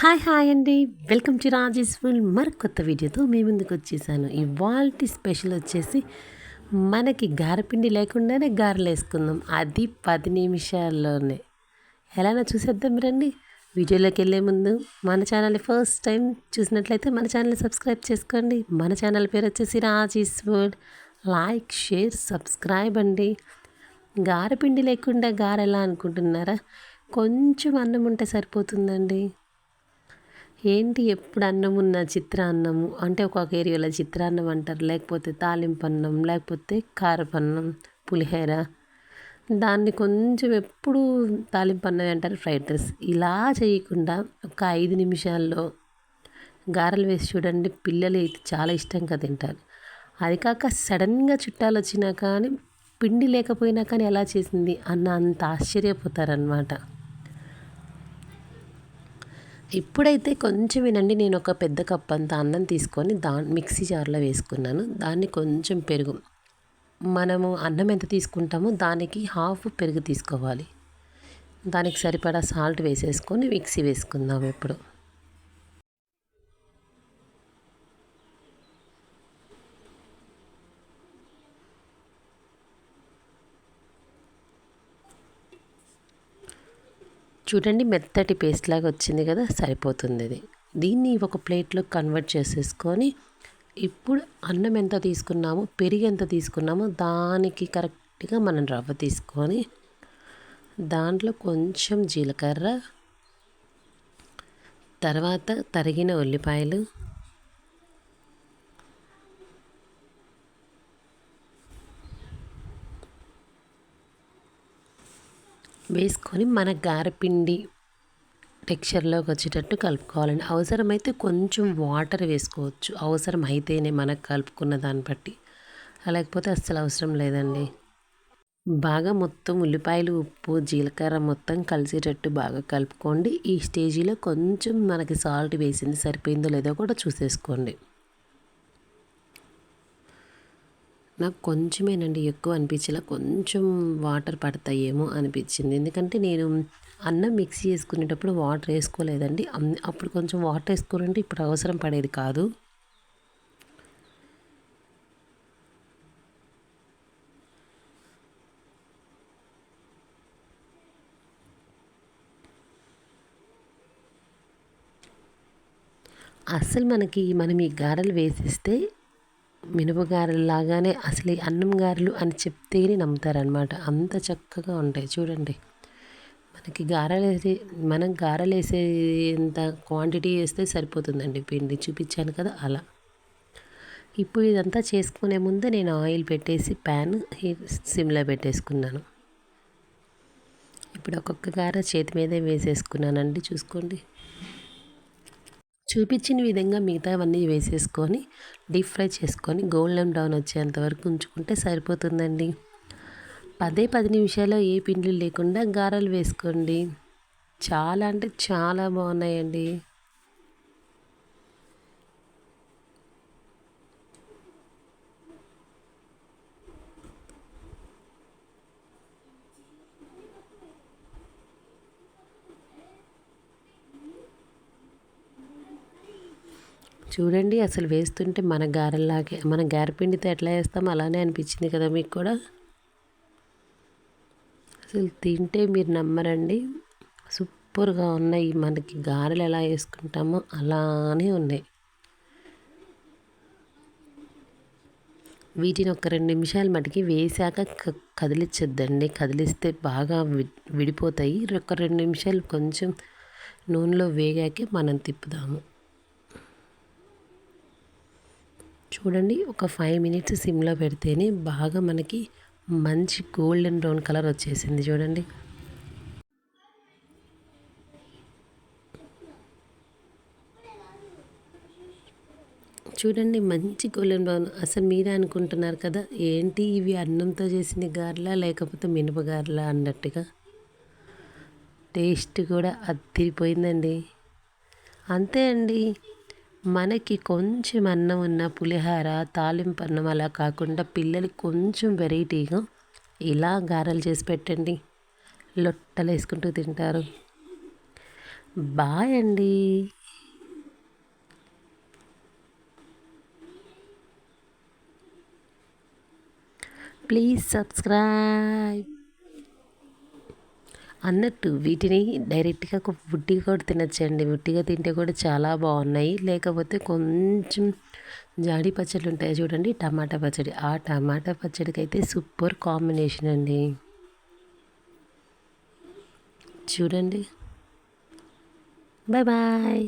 Hi hi అండి. Welcome to Rajesh food మరి కొత్త వీడియోతో మీ ముందుకు వచ్చేసాను. ఇవాల్టి స్పెషల్ వచ్చేసి మనకి గారపిండి లేకుండానే గారెలు వేసుకుందాం అది పది నిమిషాల్లోనే. ఎలానో చూసేద్దాం రండి. వీడియోలోకి వెళ్ళే ముందు మన ఛానల్ ఫస్ట్ టైం చూసినట్లయితే మన ఛానల్ సబ్స్క్రైబ్ చేసుకోండి. మన ఛానల్ పేరు వచ్చేసి Rajesh food like share subscribe అండి. గారపిండి లేకుండా గారెలా అనుకుంటున్నారా? కొంచెం అన్నం ఉంటే సరిపోతుందండి. ఏంటి ఎప్పుడు అన్నం ఉన్న చిత్రాన్నము? అంటే ఒక్కొక్క ఏరియాలో చిత్రాన్నం అంటారు. లేకపోతే తాలింపు అన్నం లేకపోతే కారపన్నం పులిహోర. దాన్ని కొంచెం ఎప్పుడు తాలింపు అన్నం అంటారు ఫ్రైడ్ రైస్. ఇలా చేయకుండా ఒక ఐదు నిమిషాల్లో గారెలు వేసి చూడండి. పిల్లలు అయితే చాలా ఇష్టంగా తింటారు. అది కాక సడన్గా చుట్టాలు వచ్చినా కానీ పిండి లేకపోయినా కానీ ఎలా చేసింది అన్న అంత ఆశ్చర్యపోతారనమాట ఇప్పుడైతే కొంచెం వినండి నేను ఒక పెద్ద కప్ అంత అన్నం తీసుకొని దా మిక్సీ జార్లో వేసుకున్నాను. దాన్ని కొంచెం పెరుగు. మనము అన్నం ఎంత తీసుకుంటామో దానికి హాఫ్ పెరుగు తీసుకోవాలి. దానికి సరిపడా సాల్ట్ వేసేసుకొని మిక్సీ వేసుకుందాం ఇప్పుడు. చూడండి మెత్తటి పేస్ట్ లాగా వచ్చింది కదా సరిపోతుంది అది. దీన్ని ఒక ప్లేట్లో కన్వర్ట్ చేసేసుకొని ఇప్పుడు అన్నం ఎంత తీసుకున్నామో పెరిగి ఎంత తీసుకున్నామో దానికి కరెక్ట్గా మనం రవ్వ తీసుకొని దాంట్లో కొంచెం జీలకర్ర తర్వాత తరిగిన ఉల్లిపాయలు వేసుకొని మన గారపిండి టెక్స్చర్లోకి వచ్చేటట్టు కలుపుకోవాలండి. అవసరమైతే కొంచెం వాటర్ వేసుకోవచ్చు. అవసరం అయితేనే మనకు కలుపుకున్న దాన్ని బట్టి. లేకపోతే అస్సలు అవసరం లేదండి. బాగా మొత్తం ఉల్లిపాయలు ఉప్పు జీలకర్ర మొత్తం కలిసేటట్టు బాగా కలుపుకోండి. ఈ స్టేజీలో కొంచెం మనకి సాల్ట్ వేసింది సరిపోయిందో లేదో కూడా చూసేసుకోండి. నాకు కొంచెమేనండి ఎక్కువ అనిపించేలా కొంచెం వాటర్ పడతాయేమో అనిపించింది. ఎందుకంటే నేను అన్నం మిక్సీ చేసుకునేటప్పుడు వాటర్ వేసుకోలేదండి. అప్పుడు కొంచెం వాటర్ వేసుకుని ఇప్పుడు అవసరం పడేది కాదు. అస్సలు మనకి మనం ఈ గారెలు వేసిస్తే మినపగారెలాగానే అసలు అన్నం గారెలు అని చెప్తేనే నమ్ముతారనమాట అంత చక్కగా ఉంటాయి చూడండి. మనకి గారెలు వేసే మనం గారెలు వేసేంత క్వాంటిటీ వేస్తే సరిపోతుందండి. పిండి చూపించాను కదా అలా. ఇప్పుడు ఇదంతా చేసుకునే ముందు నేను ఆయిల్ పెట్టేసి ప్యాన్ సిమ్లో పెట్టేసుకున్నాను. ఇప్పుడు ఒక్కొక్క గార చేతి మీదే వేసేసుకున్నానండి. చూసుకోండి. చూపించిన విధంగా మిగతావన్నీ వేసేసుకొని డీప్ ఫ్రై చేసుకొని గోల్డెన్ బ్రౌన్ వచ్చేంత వరకు ఉంచుకుంటే సరిపోతుందండి. పదే పది నిమిషాల్లో ఏ పిండ్లు లేకుండా గారెలు వేసుకోండి. చాలా అంటే చాలా బాగున్నాయండి. చూడండి అసలు వేస్తుంటే మన గారెల్లాగే మన గారెపిండితో ఎట్లా వేస్తామో అలానే అనిపించింది కదా మీకు కూడా. అసలు తింటే మీరు నమ్మరండి. సూపర్గా ఉన్నాయి. మనకి గారెలు ఎలా వేసుకుంటామో అలానే ఉన్నాయి. వీటిని ఒక రెండు నిమిషాలు మటుకి వేసాక కదిలించొద్దండి కదిలిస్తే బాగా విడిపోతాయి. ఒక రెండు నిమిషాలు కొంచెం నూనెలో వేగాకే మనం తిప్పుదాము. చూడండి ఒక ఫైవ్ మినిట్స్ సిమ్లో పెడితేనే బాగా మనకి మంచి గోల్డెన్ బ్రౌన్ కలర్ వచ్చేసింది చూడండి. చూడండి మంచి గోల్డెన్ బ్రౌన్ అసలు మీరే అనుకుంటున్నారు కదా ఏంటి ఇవి అన్నంతో చేసిన గారెలా లేకపోతే మినపగారెలా అన్నట్టుగా? టేస్ట్ కూడా అదిరిపోయిందండి. అంతే అండి. మనకి కొంచెం అన్నం ఉన్న పులిహార తాలింపు అన్నం అలా కాకుండా పిల్లలకి కొంచెం వెరైటీగా ఇలా గారెలు చేసి పెట్టండి. లొట్టలు వేసుకుంటూ తింటారు. బాయ్ అండి. Please subscribe. అన్నట్టు వీటిని డైరెక్ట్గా ఉట్టిగా కూడా తినచ్చండి. ఉట్టిగా తింటే కూడా చాలా బాగున్నాయి. లేకపోతే కొంచెం జాడి పచ్చడి ఉంటాయి చూడండి టమాటా పచ్చడి. ఆ టమాటా పచ్చడికి అయితే సూపర్ కాంబినేషన్ అండి. చూడండి. Bye bye.